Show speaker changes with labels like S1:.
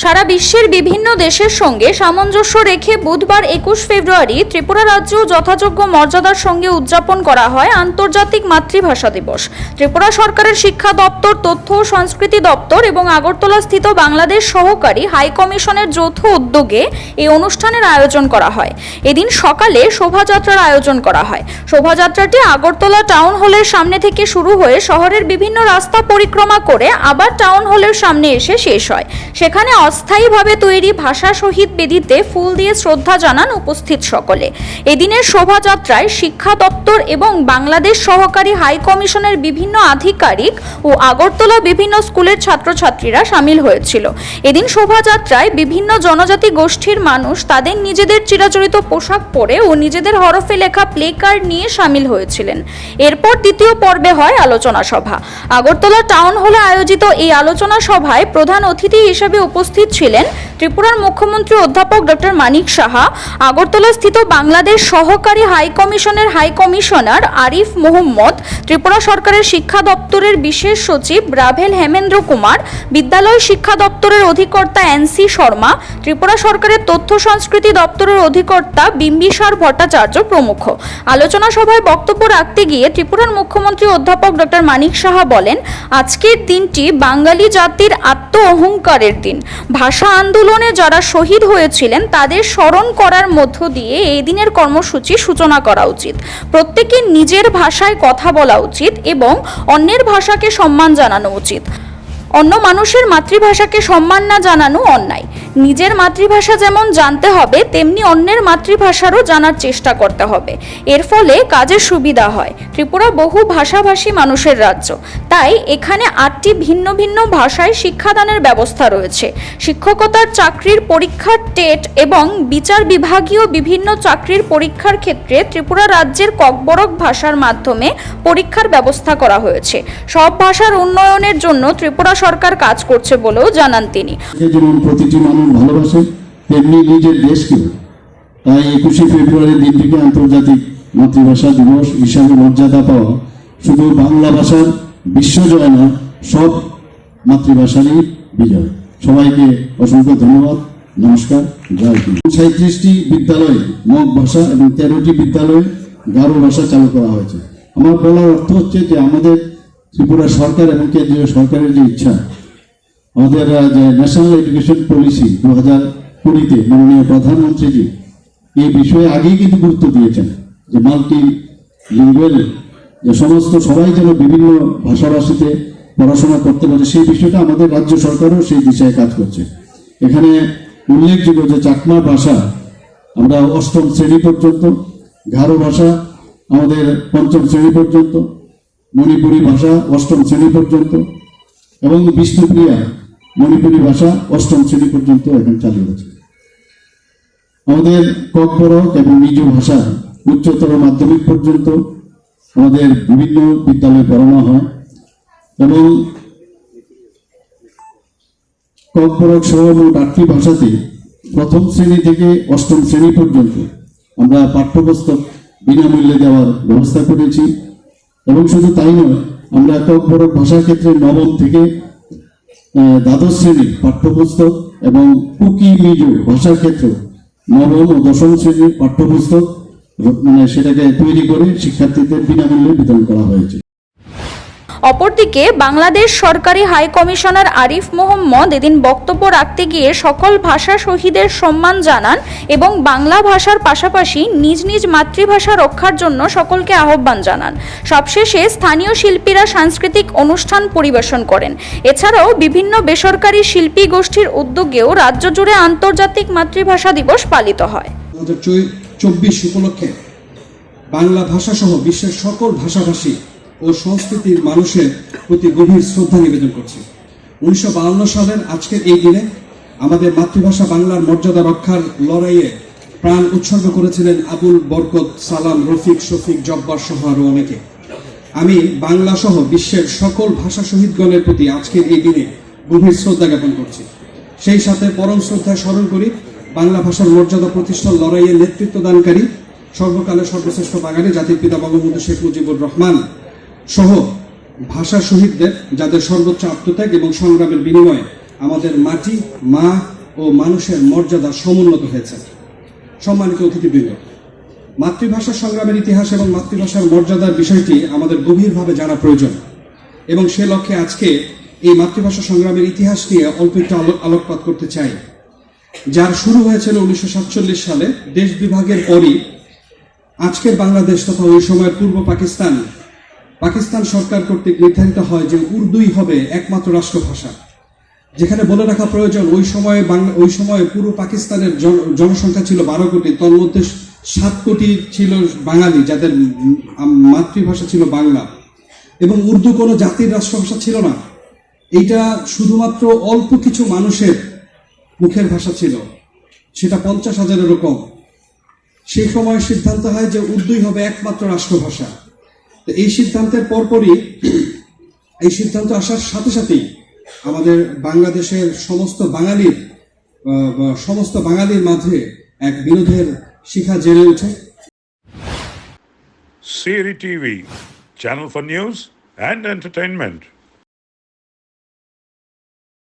S1: সারা বিশ্বের বিভিন্ন দেশের সঙ্গে সামঞ্জস্য রেখে বুধবার একুশ ফেব্রুয়ারি ত্রিপুরা রাজ্য যথাযোগ্য মর্যাদার সঙ্গে উদযাপন করা হয় আন্তর্জাতিক মাতৃভাষা দিবস। ত্রিপুরা সরকারের শিক্ষা দপ্তর, তথ্য ও সংস্কৃতি দপ্তর এবং আগরতলা স্থিত বাংলাদেশ সহকারী হাই কমিশনের যৌথ উদ্যোগে এই অনুষ্ঠানের আয়োজন করা হয়। এদিন সকালে শোভাযাত্রার আয়োজন করা হয়। শোভাযাত্রাটি আগরতলা টাউন হলের সামনে থেকে শুরু হয়ে শহরের বিভিন্ন রাস্তা পরিক্রমা করে আবার টাউন হলের সামনে এসে শেষ হয়। সেখানে অস্থায়ীভাবে তৈরি ভাষা শহীদ বেদিতে ফুল দিয়ে শ্রদ্ধা জানান উপস্থিত সকলে। এদিনের শোভাযাত্রায় শিক্ষা দপ্তর এবং বাংলাদেশ সহকারী হাই কমিশনের বিভিন্ন আধিকারিক ও আগরতলা বিভিন্ন স্কুলের ছাত্রছাত্রীরা সামিল হয়েছিল। এদিন শোভাযাত্রায় বিভিন্ন জনজাতি গোষ্ঠীর মানুষ তাদের নিজেদের চিরাচরিত পোশাক পরে ও নিজেদের হরফে লেখা প্লে কার্ড নিয়ে সামিল হয়েছিলেন। এরপর দ্বিতীয় পর্বে হয় আলোচনা সভা। আগরতলা টাউন হলে আয়োজিত এই আলোচনা সভায় প্রধান অতিথি হিসেবে উপস্থিত ছিলেন ত্রিপুরার মুখ্যমন্ত্রী অধ্যাপক ডক্টর মানিক সাহা আগরতলা স্থিত বাংলাদেশ সহকারী হাই কমিশনের হাই কমিশনার আরিফ মোহাম্মদ, ত্রিপুরা সরকারের শিক্ষা দপ্তরের বিশেষ সচিব রাভেল হেমেন্দ্র কুমার, বিদ্যালয় শিক্ষা দপ্তরের অধিকর্তা এনসি শর্মা, ত্রিপুরা সরকারের তথ্য সংস্কৃতি দপ্তরের অধিকর্তা বিম্বিসার ভট্টাচার্য প্রমুখ। আলোচনা সভায় বক্তব্য রাখতে গিয়ে ত্রিপুরার মুখ্যমন্ত্রী অধ্যাপক ডক্টর মানিক সাহা বলেন, আজকের দিনটি বাঙালি জাতির আত্ম অহংকারের দিন। ভাষা আন্দোলনে যারা শহীদ হয়েছিলেন, তাদের স্মরণ করার মধ্য দিয়ে এই দিনের কর্মসূচি সূচনা করা উচিত। প্রত্যেকে নিজের ভাষায় কথা বলা উচিত এবং অন্যের ভাষাকে সম্মান জানানো উচিত। অন্য মানুষের মাতৃভাষাকে সম্মান না জানানো অন্যায়। নিজের মাতৃভাষা যেমন জানতে হবে, তেমনি অন্যের মাতৃভাষারও জানার চেষ্টা করতে হবে। এর ফলে কাজের সুবিধা হয়। ত্রিপুরা বহু ভাষাভাষী মানুষের রাজ্য। তাই এখানে আটটি ভিন্ন ভিন্ন ভাষায় শিক্ষাদানের ব্যবস্থা রয়েছে। শিক্ষকতার চাকরির পরীক্ষার টেট এবং বিচার বিভাগীয় বিভিন্ন চাকরির পরীক্ষার ক্ষেত্রে ত্রিপুরা রাজ্যের ককবরক ভাষার মাধ্যমে পরীক্ষার ব্যবস্থা করা হয়েছে। সব ভাষার উন্নয়নের জন্য ত্রিপুরা সরকার কাজ করছে বলেও জানান তিনি।
S2: যেমন প্রতিটি মানুষ ভালোবাসে, তেমনি নিজের দেশকেও তাই একুশে ফেব্রুয়ারি দিনটিকে আন্তর্জাতিক মাতৃভাষা দিবস হিসাবে মর্যাদা পাওয়া শুধু বাংলা ভাষার বিশ্বজয় না, সব মাতৃভাষারই বিজয়। সবাইকে অসংখ্য ধন্যবাদ। নমস্কার, জয় সাঁত্রিশটি বিদ্যালয়ে মগ ভাষা এবং তেরোটি বিদ্যালয়ে গারো ভাষা চালু করা হয়েছে। আমার বলার অর্থ হচ্ছে যে আমাদের ত্রিপুরা সরকার এবং কেন্দ্রীয় সরকারের যে ইচ্ছা, আমাদের যে ন্যাশনাল এডুকেশন পলিসি দু হাজার কুড়িতে মাননীয় প্রধানমন্ত্রীজি এই বিষয়ে আগেই কিন্তু গুরুত্ব দিয়েছেন যে মাল্টি লিঙ্গুয়াল যে সমস্ত সবাই যেন বিভিন্ন ভাষাভাষীতে পড়াশোনা করতে পারে, সেই বিষয়টা আমাদের রাজ্য সরকারও সেই দিশায় কাজ করছে। এখানে উল্লেখযোগ্য যে চাকমা ভাষা, আমরা অষ্টম শ্রেণি পর্যন্ত ঘারো ভাষা আমাদের পঞ্চম শ্রেণি পর্যন্ত মণিপুরি ভাষা অষ্টম শ্রেণি পর্যন্ত এবং বিষ্ণুপ্রিয়া মণিপুরি ভাষা অষ্টম শ্রেণি পর্যন্ত এখন চালু আছে আমাদের ককবরক এবং নিজ ভাষা উচ্চতর মাধ্যমিক পর্যন্ত আমাদের বিভিন্ন বিদ্যালয়ে পড়ানো হয় এবং ককবরক সহ মোট আটটি ভাষাতে প্রথম শ্রেণি থেকে অষ্টম শ্রেণি পর্যন্ত আমরা পাঠ্যপুস্তক বিনামূল্যে দেওয়ার ব্যবস্থা করেছি। এবং শুধু তাই নয়, আমরা এত বড় ভাষার ক্ষেত্রে নবম থেকে দ্বাদশ শ্রেণির পাঠ্যপুস্তক এবং কুকি মিজু ভাষার ক্ষেত্রে নবম ও দশম শ্রেণির পাঠ্যপুস্তক মানে সেটাকে তৈরি করে শিক্ষার্থীদের বিনামূল্যে বিতরণ করা হয়েছে।
S1: অপরদিকে বাংলাদেশ সরকারি হাই কমিশনার আরিফ মোহাম্মদ এদিন বক্তব্য রাখতে গিয়ে সকল ভাষা শহীদের সম্মান জানান এবং বাংলা ভাষার পাশাপাশি নিজ নিজ মাতৃভাষা রক্ষার জন্য সকলকে আহ্বান জানান। সবশেষে স্থানীয় শিল্পীরা সাংস্কৃতিক অনুষ্ঠান পরিবেশন করেন। এছাড়াও বিভিন্ন বেসরকারি শিল্পী গোষ্ঠীর উদ্যোগেও রাজ্য জুড়ে আন্তর্জাতিক মাতৃভাষা দিবস পালিত হয়।
S3: চব্বিশ উপলক্ষে বাংলা ভাষা সহ বিশ্বের সকল ভাষাভাষী ও সংস্কৃতির মানুষের প্রতি গভীর শ্রদ্ধা নিবেদন করছি। উনিশশো সালের আজকের এই দিনে আমাদের মাতৃভাষা বাংলার মর্যাদা রক্ষার লড়াইয়ে প্রাণ উৎসর্গ করেছিলেন আবুল বরকত, সালাম, রফিক, শফিক, জব্বার সহ আরও অনেকে। আমি বাংলা সহ বিশ্বের সকল ভাষা শহীদগণের প্রতি আজকের এই দিনে গভীর শ্রদ্ধা জ্ঞাপন করছি। সেই সাথে পরম শ্রদ্ধায় স্মরণ করি, বাংলা ভাষার মর্যাদা প্রতিষ্ঠার লড়াইয়ে নেতৃত্ব দানকারী সর্বকালের সর্বশ্রেষ্ঠ বাঙালি জাতির পিতা বঙ্গবন্ধু শেখ মুজিবুর রহমান। সহ ভাষা শহীদদের যাদের সর্বোচ্চ আত্মত্যাগ এবং সংগ্রামের বিনিময়ে আমাদের মাটি, মা ও মানুষের মর্যাদা সমুন্নত হয়েছে। সম্মানিত অতিথিবৃন্দ, মাতৃভাষা সংগ্রামের ইতিহাস এবং মাতৃভাষার মর্যাদার বিষয়টি আমাদের গভীরভাবে জানা প্রয়োজন এবং সে লক্ষ্যে আজকে এই মাতৃভাষা সংগ্রামের ইতিহাস নিয়ে অল্প একটু আলো- আলোকপাত করতে চাই। যার শুরু হয়েছিল উনিশশো সাতচল্লিশ সালে দেশ বিভাগের পরই। আজকের বাংলাদেশ তথা ওই সময়ের পূর্ব পাকিস্তান পাকিস্তান সরকার কর্তৃক নির্ধারিত হয় যে উর্দুই হবে একমাত্র রাষ্ট্রভাষা। যেখানে বলে রাখা প্রয়োজন, ওই সময়ে ওই সময়ে পুরো পাকিস্তানের জনসংখ্যা ছিল বারো কোটি তোর মধ্যে সাত কোটি ছিল বাঙালি, যাদের মাতৃভাষা ছিল বাংলা। এবং উর্দু কোনো জাতির রাষ্ট্রভাষা ছিল না। এইটা শুধুমাত্র অল্প কিছু মানুষের মুখের ভাষা ছিল। সেটা পঞ্চাশ হাজারেরও কম। সেই সময় সিদ্ধান্ত হয় যে উর্দুই হবে একমাত্র রাষ্ট্রভাষা। তো এই সিদ্ধান্তের পরপরই এই সিদ্ধান্ত আসার সাথে সাথেই আমাদের বাংলাদেশের সমস্ত বাঙালির সমস্ত বাঙালির মাঝে এক বিরোধের শিখা জেনে ওঠে
S4: Siri TV channel for news and entertainment.